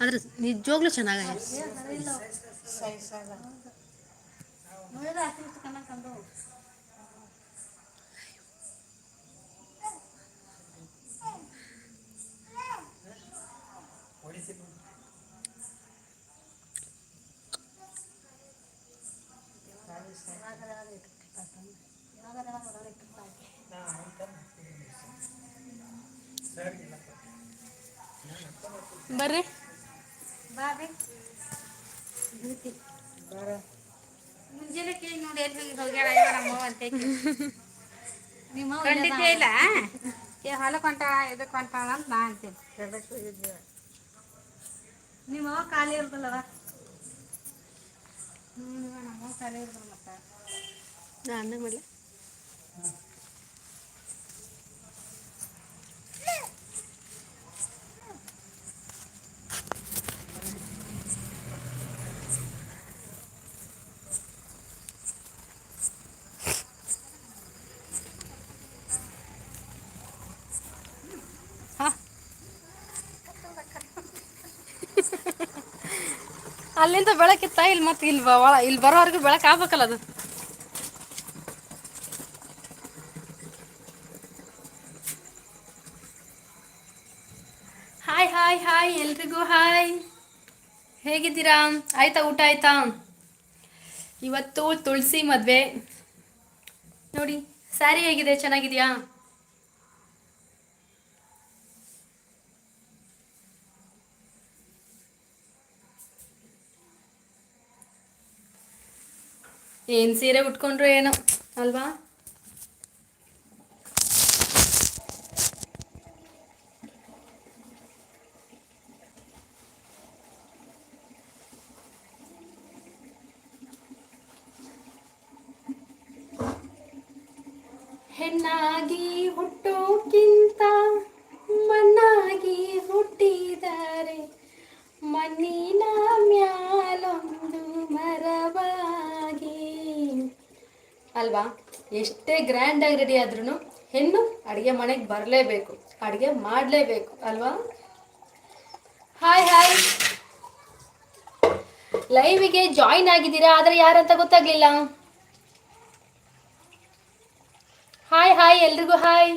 ಆದ್ರೆ ನಿಜವಾಗ್ಲೂ ಚೆನ್ನಾಗ ಬರ್ರಿ. ಮುಂಜಾನೆ ಕೇಳಿ ನೋಡಿ ಎಲ್ಲಿ ಹೋಗಿ ಹೋಗ್ಯಾಳ ನಮ್ಮವ್ವ ಅಂತ ಖಂಡಿತ ಇಲ್ಲ. ಏ ಹೊಲಕ್ಕೆ ಹೊಂಟ ಇದಕ್ಕೆ ಹೊಂಟಾಳ ಅಂತ ನಾ ಅಂತೀನಿ. ನಿಮ್ಮ ಅವ್ವ ಖಾಲಿ ಇರ್ತಲ್ಲವ ಹ್ಞೂ ನಮ್ಮವ್ವ ಖಾಲಿ ಇರ್ತಲ್ಲ ಮತ್ತೆ. ನಾನು ಮಾಡಲ? ಬೆಳಕಿತ್ತ ಇಲ್ಲಿ ಮತ್ತೆ ಇಲ್ಲಿ ಒಳ ಇಲ್ಲಿ ಬರೋವರೆಗೂ ಬೆಳಕು ಆಗ್ಬೇಕಲ್ಲ ಅದು. ಹಾಯ್ ಹಾಯ್ ಹಾಯ್ ಎಲ್ರಿಗೂ ಹಾಯ್ ಹೇಗಿದ್ದೀರಾ? ಆಯ್ತಾ ಊಟ ಆಯ್ತಾ? ಇವತ್ತು ತುಳಸಿ ಮದುವೆ. ನೋಡಿ, ಸ್ಯಾರಿ ಹೇಗಿದೆ? ಚೆನ್ನಾಗಿದೆಯಾ? ಏನು ಸೀರೆ ಉಟ್ಕೊಂಡ್ರು ಏನೋ ಅಲ್ವಾ? ಅಲ್ವಾ? ಎಷ್ಟೇ ಗ್ರ್ಯಾಂಡ್ ಆಗಿ ರೆಡಿ ಆದ್ರೂ ಹೆಣ್ಣು ಅಡುಗೆ ಮನೆಗೆ ಬರಲೇಬೇಕು, ಅಡುಗೆ ಮಾಡಲೇಬೇಕು, ಅಲ್ವಾ? ಹಾಯ್ ಹಾಯ್ ಲೈವಿಗೆ ಜಾಯಿನ್ ಆಗಿದ್ದೀರಾ? ಆದರೆ ಯಾರಂತ ಗೊತ್ತಾಗ್ಲಿಲ್ಲ. ಹಾಯ್ ಹಾಯ್ ಎಲ್ರಿಗೂ ಹಾಯ್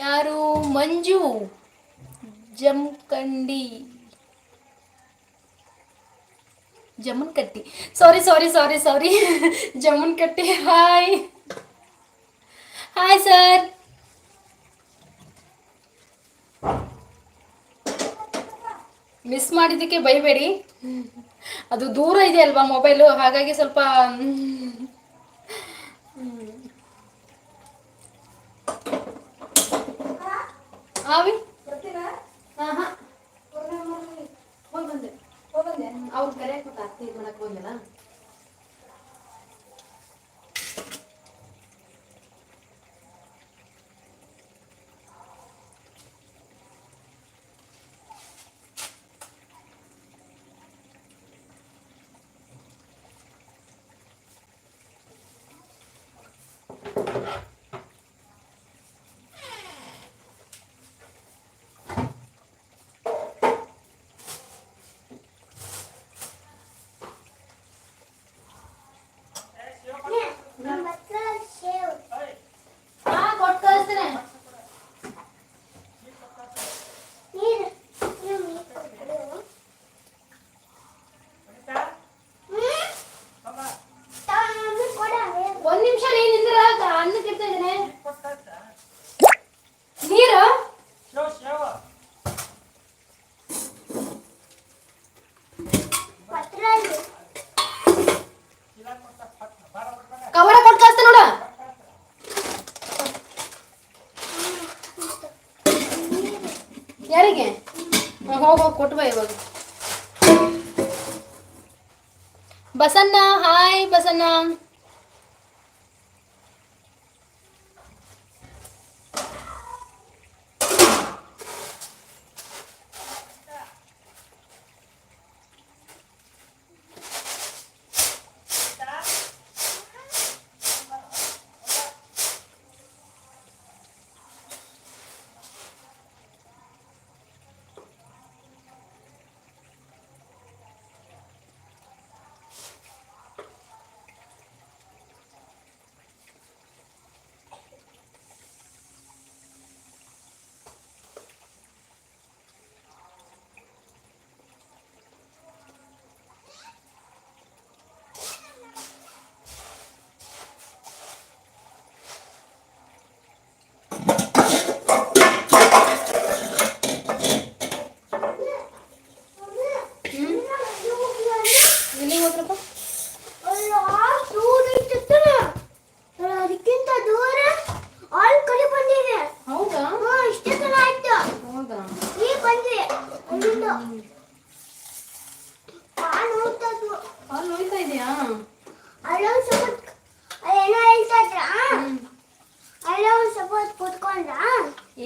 ಯಾರು? ಮಂಜು. ಜಮ್ಕಂಡಿ ಜಮನ್ ಕಟ್ಟಿ ಸಾರಿ ಸಾರಿ ಸಾರಿ ಸಾರಿ ಜಮನ್ ಕಟ್ಟಿ ಹಾಯ್ ಹಾಯ್ ಸರ್ ಮಿಸ್ ಮಾಡಿದ್ದಕ್ಕೆ ಬೈಬೇಡಿ ಅದು ದೂರ ಇದೆ ಅಲ್ವಾ ಮೊಬೈಲು ಹಾಗಾಗಿ ಸ್ವಲ್ಪ ಹ್ಮ್. ಆವಿ ಹಾಂ ಹಾಂ ಹೋಗಿ ಬಂದೆ ಹೋಗಿ ಬಂದೆ ಅವ್ರು ಕರೆಯಕ್ಕೆ ಮತ್ತೆ ಅತ್ತೆ ಮಾಡಕ್ ಮಾಡಕ್ಕೆ ಹೋಗಿಲ್ಲ ಹಾಂ ಕೊಟ್ಟು ಕಳಿಸ್ತೇನೆ ಒಂದ್ ನಿಮಿಷ ನೀನ್ ನಿಂದ್ರ ಅನ್ನಕ್ಕೆ ಇಡ್ತಾ ಇದ್ದೇನೆ ನೀರು ಕವರ ಕೊಟ್ಟು ಕಳಿಸ್ತೆ ನೋಡ ಯಾರಿಗೆ ಹೋಗಿ ಹೋಗಿ ಕೊಟ್ಟು ಬಾ ಇವಾಗ ಬಸಣ್ಣ ಹಾಯ್ ಬಸಣ್ಣ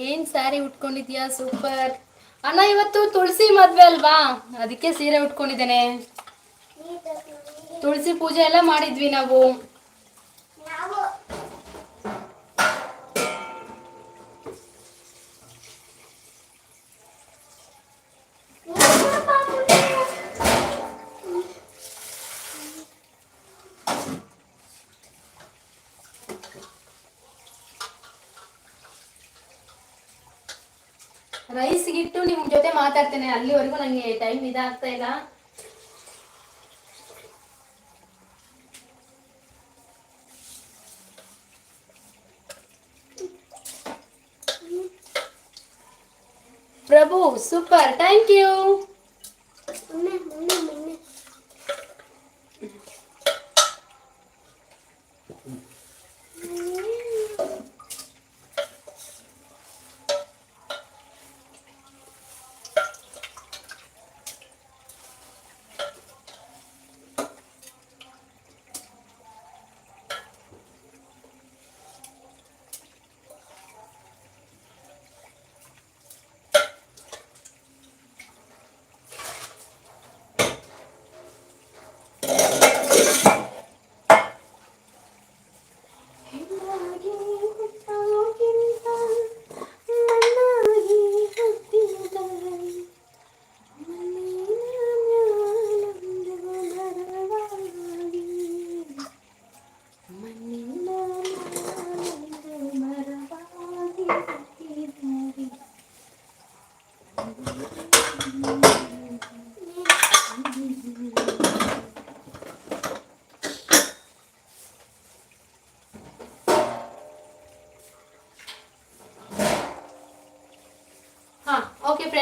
ಏನ್ ಸ್ಯಾರಿ ಉಟ್ಕೊಂಡಿದ್ಯಾ ಸೂಪರ್ ಅಣ್ಣ ಇವತ್ತು ತುಳಸಿ ಮದ್ವೆ ಅಲ್ವಾ? ಅದಕ್ಕೆ ಸೀರೆ ಉಟ್ಕೊಂಡಿದ್ದೇನೆ. ತುಳಸಿ ಪೂಜೆ ಎಲ್ಲ ಮಾಡಿದ್ವಿ ನಾವು. ರೈಸ್ಗಿಟ್ಟು ನಿಮ್ ಜೊತೆ ಮಾತಾಡ್ತೇನೆ ಅಲ್ಲಿವರೆಗೂ ನಂಗೆ ಟೈಮ್ ಇದಾಗ್ತಾ ಇಲ್ಲ. Prabhu super thank you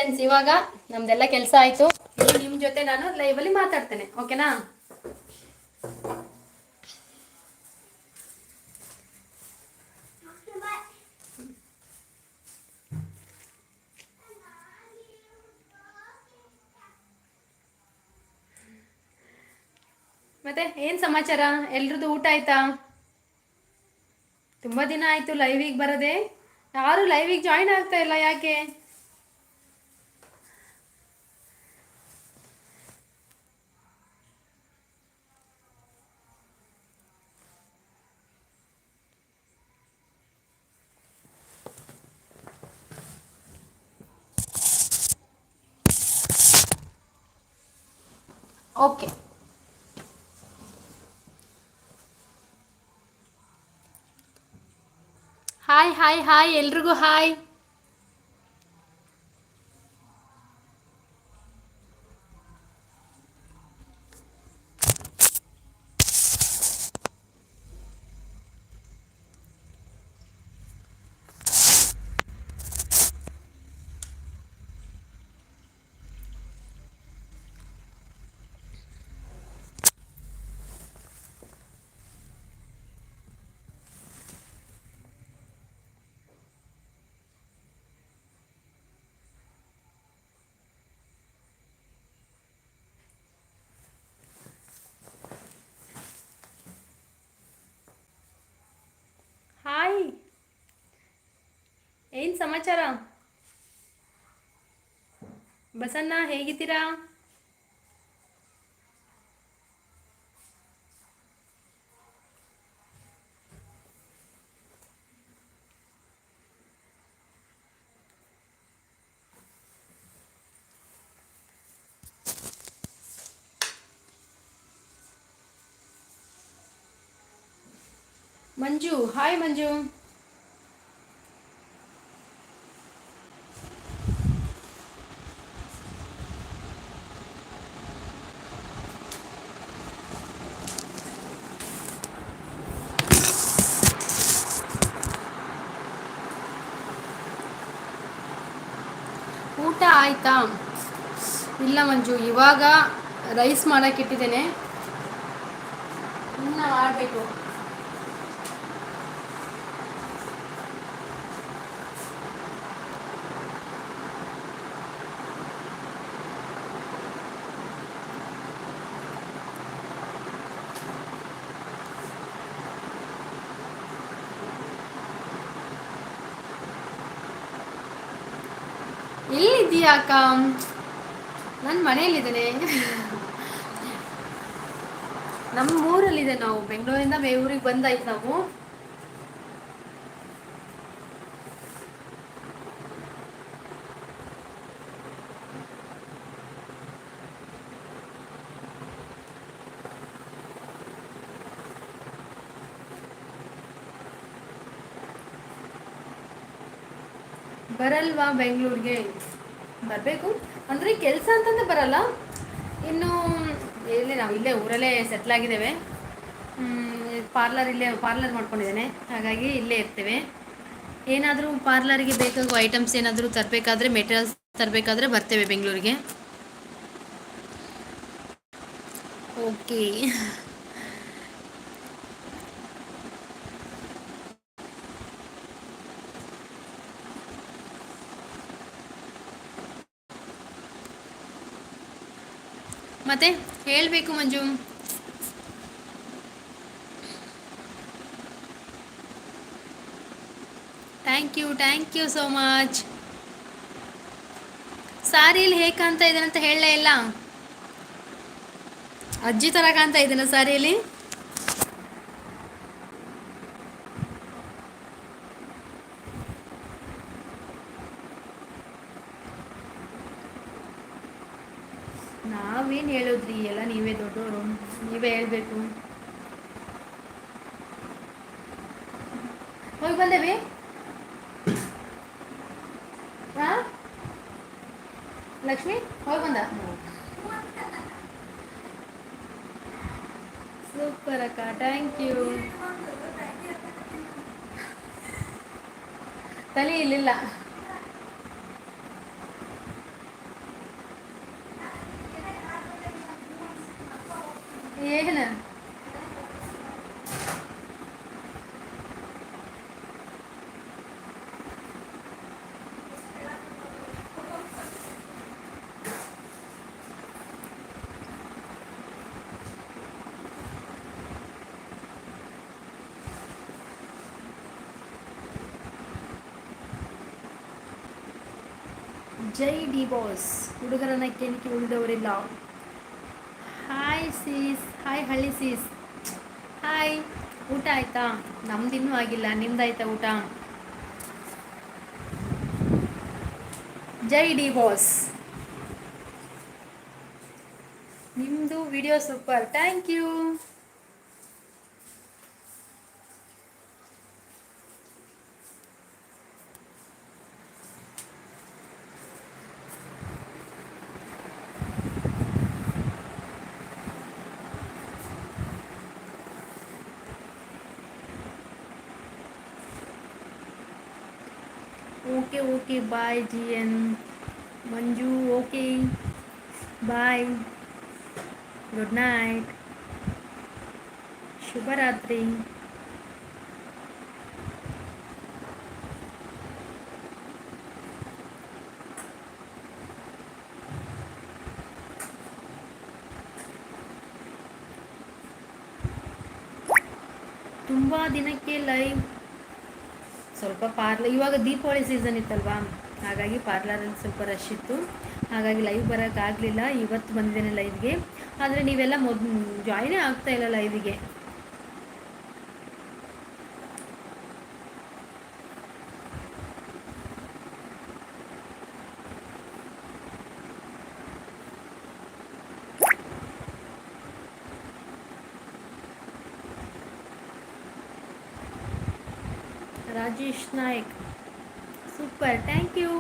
friends ಇವಾಗ ನಮ್ದೆಲ್ಲ ಕೆಲಸ ಆಯ್ತು. ನಿಮ್ ಜೊತೆ ನಾನು ಲೈವ್ ಅಲ್ಲಿ ಮಾತಾಡ್ತೇನೆ, ಓಕೆನಾ? ಮತ್ತೆ ಏನ್ ಸಮಾಚಾರ? ಎಲ್ರದ್ದು ಊಟ ಆಯ್ತಾ? ತುಂಬಾ ದಿನ ಆಯ್ತು ಲೈವಿಗೆ ಬರದೆ. ಯಾರು ಲೈವಿಗೆ ಜಾಯಿನ್ ಆಗ್ತಾ ಇಲ್ಲ, ಯಾಕೆ ಓಕೆ ಹಾಯ್ ಹಾಯ್ ಹಾಯ್ ಎಲ್ರಿಗೂ ಹಾಯ್ ಹಾಯ್ ಏನ್ ಸಮಾಚಾರ? ಬಸಣ್ಣ ಹೇಗಿದ್ದೀರಾ? ಮಂಜು ಹಾಯ್ ಮಂಜು ಊಟ ಆಯ್ತಾ? ಇಲ್ಲ ಮಂಜು ಇವಾಗ ರೈಸ್ ಮಾಡೋಕ್ಕಿಟ್ಟಿದ್ದೇನೆ ಇನ್ನು ಮಾಡಬೇಕು. ನಾನು ಮನೆಯಲ್ಲಿದ್ದೇನೆ. ನಮ್ಮ ಊರಲ್ಲಿದೆ ನಾವು. ಬೆಂಗಳೂರಿಂದ ಬೇವೂರಿಗೆ ಬಂದಾಯ್ತು ನಾವು. ಬರಲ್ವಾ ಬೆಂಗಳೂರಿಗೆ? ಬರಬೇಕು. ಅಂದರೆ ಕೆಲಸ ಅಂತಂದ್ರೆ ಬರಲ್ಲ. ಇನ್ನು ಎಲ್ಲಿ ನಾವು ಇಲ್ಲೇ ಊರಲ್ಲೇ ಸೆಟ್ಲ್ ಆಗಿದ್ದೇವೆ. ಪಾರ್ಲರ್ ಇಲ್ಲೇ ಪಾರ್ಲರ್ ಮಾಡ್ಕೊಂಡಿದ್ದೇನೆ. ಹಾಗಾಗಿ ಇಲ್ಲೇ ಇರ್ತೇವೆ. ಏನಾದರೂ ಪಾರ್ಲರಿಗೆ ಬೇಕಾಗುವ ಐಟಮ್ಸ್ ಏನಾದರೂ ತರಬೇಕಾದ್ರೆ ಮೆಟೀರಿಯಲ್ಸ್ ತರಬೇಕಾದ್ರೆ ಬರ್ತೇವೆ ಬೆಂಗಳೂರಿಗೆ. ಓಕೆ ಮತ್ತೆ ಹೇಳಬೇಕು Manju. Thank you thank you so much ಸಾರಿಯಲ್ಲಿ ಹೇಗೆ ಕಾಣ್ತಾ ಇದ್ದಾನೆ ಹೇಳಲೇ ಇಲ್ಲ. ಅಜ್ಜಿ ಥರ ಕಾಣ್ತಾ ಇದ್ದೀನ ಸಾರಿಯಲ್ಲಿ ನಾವೇನು ಹೇಳೋದ್ರಿ ಎಲ್ಲ ನೀವೇ ದೊಡ್ಡವರು ನೀವೇ ಹೇಳ್ಬೇಕು. ಹೋಗಿ ಬಂದೇವಿ? ಹಾ? ಲಕ್ಷ್ಮಿ ಹೋಗಿ ಬಂದ? ಸೂಪರ್ ಅಕ್ಕ ಥ್ಯಾಂಕ್ ಯು ತಲೆ ಇಲ್ಲಿಲ್ಲ. ಏನು ಜೈ ಡಿ ಬಾಸ್ ಹುಡುಗರನ್ನ ಕೆಣಕಿ ಉಳಿದವರಿಲ್ಲ ಹಾಯ್ ಸೀಸ್ ಹಾಯ್ ಹಳ್ಳಿ ಸೀಸ್ ಹಾಯ್ ಊಟ ಆಯ್ತಾ? ನಮ್ದಿನ್ನೂ ಆಗಿಲ್ಲ. ನಿಮ್ದಾಯ್ತಾ ಊಟ? ಜೈ ಡಿ ಬಾಸ್. ನಿಮ್ಮದು video super thank you okay okay bye G N Manju okay bye good night ಶುಭರಾತ್ರಿ ತುಂಬ ದಿನಕ್ಕೆ ಲೈವ್ ಸ್ವಲ್ಪ ಪಾರ್ಲ, ಇವಾಗ ದೀಪಾವಳಿ ಸೀಸನ್ ಇತ್ತಲ್ವಾ? ಹಾಗಾಗಿ ಪಾರ್ಲರಲ್ಲಿ ಸ್ವಲ್ಪ ರಶ್ ಇತ್ತು. ಹಾಗಾಗಿ ಲೈವ್ ಬರೋಕ್ಕಾಗಲಿಲ್ಲ ಇವತ್ತು ಬಂದಿದ್ದೇನೆ ಲೈವ್ಗೆ ಆದರೆ ನೀವೆಲ್ಲ ಮೊದ್ ಜಾಯ್ನೇ ಆಗ್ತಾ ಇಲ್ಲ ಲೈವಿಗೆ Rajesh Nayak super thank you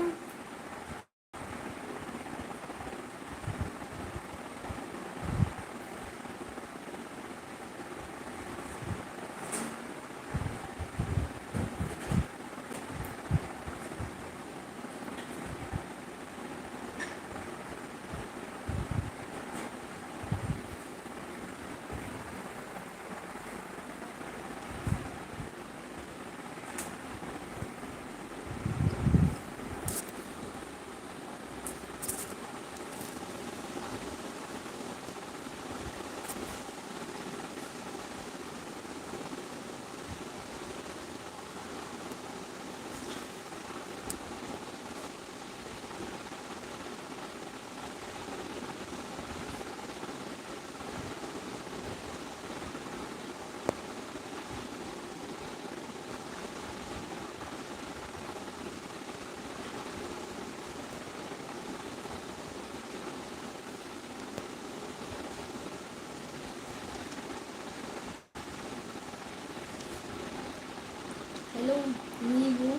ನೀವು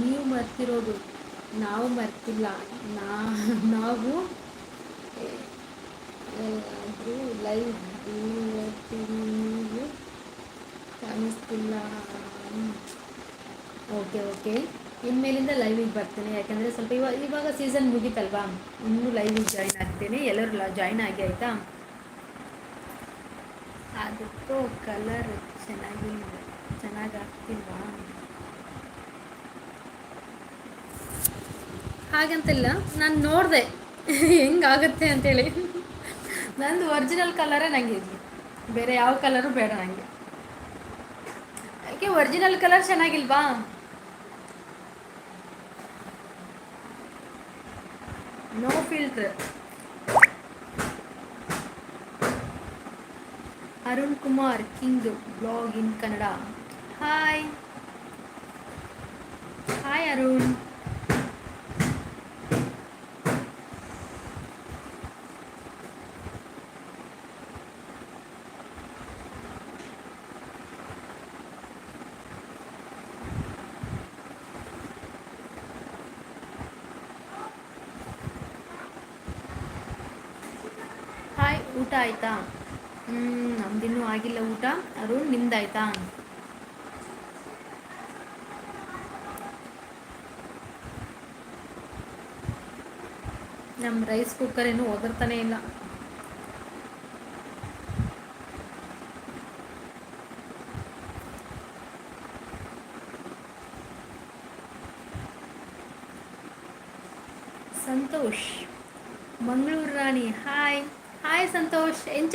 ನೀವು ಮರ್ತಿರೋದು ನಾವು ಮರ್ತಿಲ್ಲ. ನಾವು ಅದು ಲೈವ್ ನೀವು. ಕಾಣಿಸ್ತಿಲ್ಲ. ಓಕೆ ಓಕೆ ಇನ್ಮೇಲಿಂದ ಲೈವಿಗೆ ಬರ್ತೇನೆ. ಯಾಕಂದರೆ ಸ್ವಲ್ಪ ಇವಾಗ ಇವಾಗ ಸೀಸನ್ ಮುಗೀತಲ್ವಾ? ಇನ್ನೂ ಲೈವಿಗೆ ಜಾಯ್ನ್ ಆಗ್ತೇನೆ. ಎಲ್ಲರೂ ಜಾಯ್ನ್ ಆಗಿ ಆಯಿತಾ? ಅದಕ್ಕೂ ಕಲರ್ ಚೆನ್ನಾಗಿ ಚೆನ್ನಾಗಿ ಆಗ್ತಿಲ್ವಾ ಹಾಗಂತಿಲ್ಲ, ನಾನು ನೋಡಿದೆ. ಹೆಂಗಾಗುತ್ತೆ ಅಂತೇಳಿ. ನಂದು ಒರಿಜಿನಲ್ ಕಲರೇ ನನಗೆ ಇರಲಿ. ಬೇರೆ ಯಾವ ಕಲರು ಬೇಡ ನನಗೆ ಯಾಕೆ original colour ಚೆನ್ನಾಗಿಲ್ವಾ? No filter Arun Kumar king blog in Kannada hi hi Arun hi ಊಟ ಆಯ್ತಾ? ನಮ್ದಿನ್ನೂ ಆಗಿಲ್ಲ ಊಟ. ಅರುಣ್, ನಿಮ್ದಾಯ್ತಾ? ನಮ್ಮ ರೈಸ್ ಕುಕ್ಕರ್ ಏನು ಒದರ್ತಾನೆ ಇಲ್ಲ. ಸಂತೋಷ್, ಮಂಗಳೂರು ರಾಣಿ, ಹಾಯ್. ಹಾಯ್ ಸಂತೋಷ್ ಎಂಚ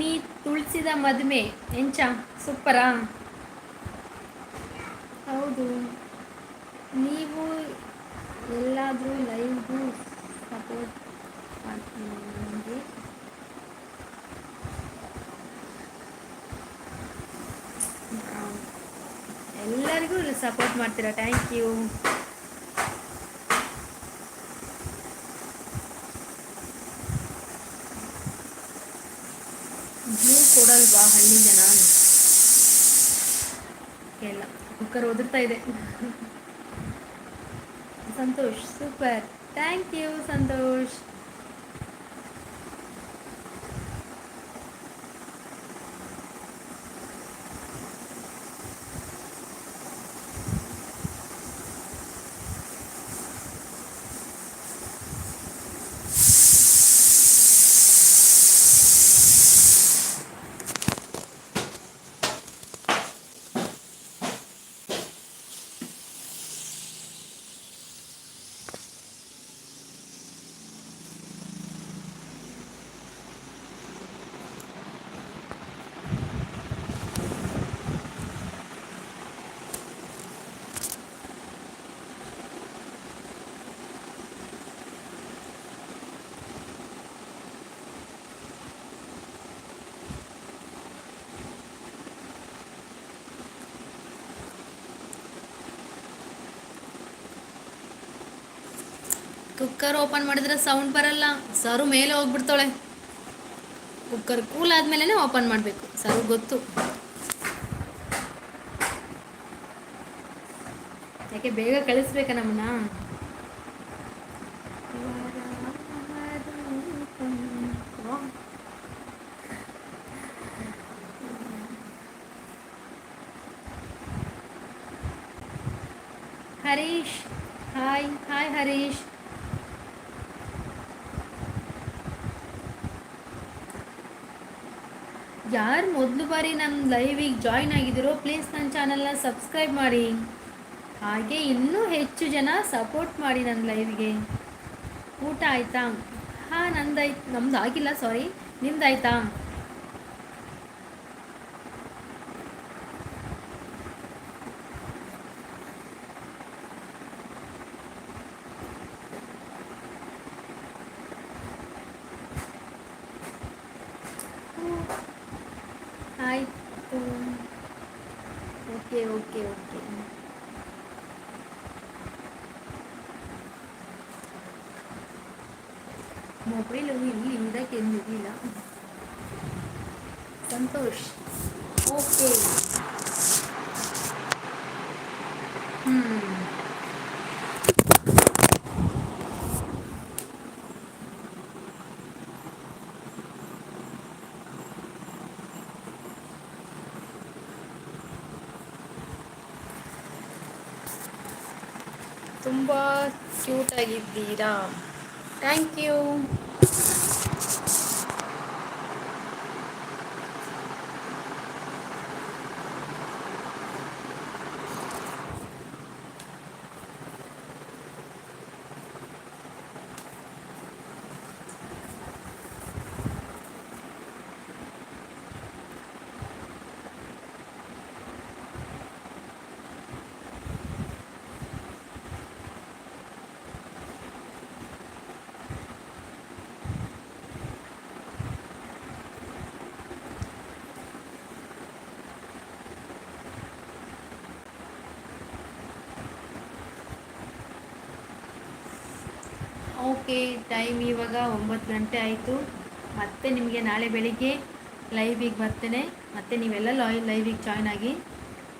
ಇನಿ ತುಳಸಿದ ಮದುವೆ ಎಂಚ? ಸೂಪರಾ. ಹೌದು. ನೀವು ಎಲ್ಲಾದರೂ ಲೈವ್ಗೂ ಸಪೋರ್ಟ್ ಮಾಡ್ತೀನಿ ಎಲ್ಲರಿಗೂ ಸಪೋರ್ಟ್ ಮಾಡ್ತೀರಾ? ಥ್ಯಾಂಕ್ ಯು ನೀವು ಕೊಡಲ್ವಾ ಹಳ್ಳಿ ಜನ ಎಲ್ಲ ಕುಕ್ಕರ್ ಒದರ್ತಾ ಇದೆ. Santosh super. Thank you Santosh. Cooker open ಮಾಡಿದ್ರೆ ಸೌಂಡ್ ಬರಲ್ಲ. ಸರು ಮೇಲೆ ಹೋಗ್ಬಿಡ್ತಾಳೆ. ಕುಕ್ಕರ್ ಕೂಲ್ ಆದ್ಮೇಲೆ ಓಪನ್ ಮಾಡಬೇಕು. ಸರು ಗೊತ್ತು. ಯಾಕೆ ಬೇಗ ಕಳಿಸ್ಬೇಕಾ ನಮ್ಮನ್ನ ಹರೀಶ್ ಹಾಯ್ ಹಾಯ್ ಹರೀಶ್ ಯಾರು ಮೊದಲು ಬಾರಿ ನಮ್ಮ ಲೈವಿಗೆ ಜಾಯ್ನ್ ಆಗಿದ್ದೀರೋ ಪ್ಲೀಸ್ ನನ್ನ ಚಾನಲ್ನ ಸಬ್ಸ್ಕ್ರೈಬ್ ಮಾಡಿ. ಹಾಗೆ ಇನ್ನೂ ಹೆಚ್ಚು ಜನ ಸಪೋರ್ಟ್ ಮಾಡಿ ನನ್ನ ಲೈವ್ಗೆ ಊಟ ಆಯಿತಾ? ಹಾಂ, ನಂದಾಯ್ತು. ನಮ್ದು ಆಗಿಲ್ಲ ಸಾರಿ ನಿಮ್ದಾಯ್ತಾ ಆಯಿತು ಓಕೆ ಓಕೆ ಓಕೆ ಮೊಬೈಲು ಇಲ್ಲಿ ಇಡಕ್ಕೆ ಇರಲಿಲ್ಲ ಸಂತೋಷ್ ಓಕೆ ಹ್ಞೂ ತುಂಬ ಕ್ಯೂಟಾಗಿದ್ದೀರಾ ಥ್ಯಾಂಕ್ ಯು ಓಕೆ ಟೈಮ್ ಇವಾಗ ಒಂಬತ್ತು ಗಂಟೆ ಆಯಿತು. ಮತ್ತೆ ನಿಮಗೆ ನಾಳೆ ಬೆಳಿಗ್ಗೆ ಲೈವಿಗೆ ಬರ್ತೇನೆ. ಮತ್ತೆ ನೀವೆಲ್ಲ ಲಾಯ್ ಲೈವಿಗೆ ಜಾಯ್ನ್ ಆಗಿ.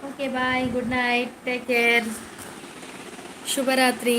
Okay bye good night take care ಶುಭರಾತ್ರಿ.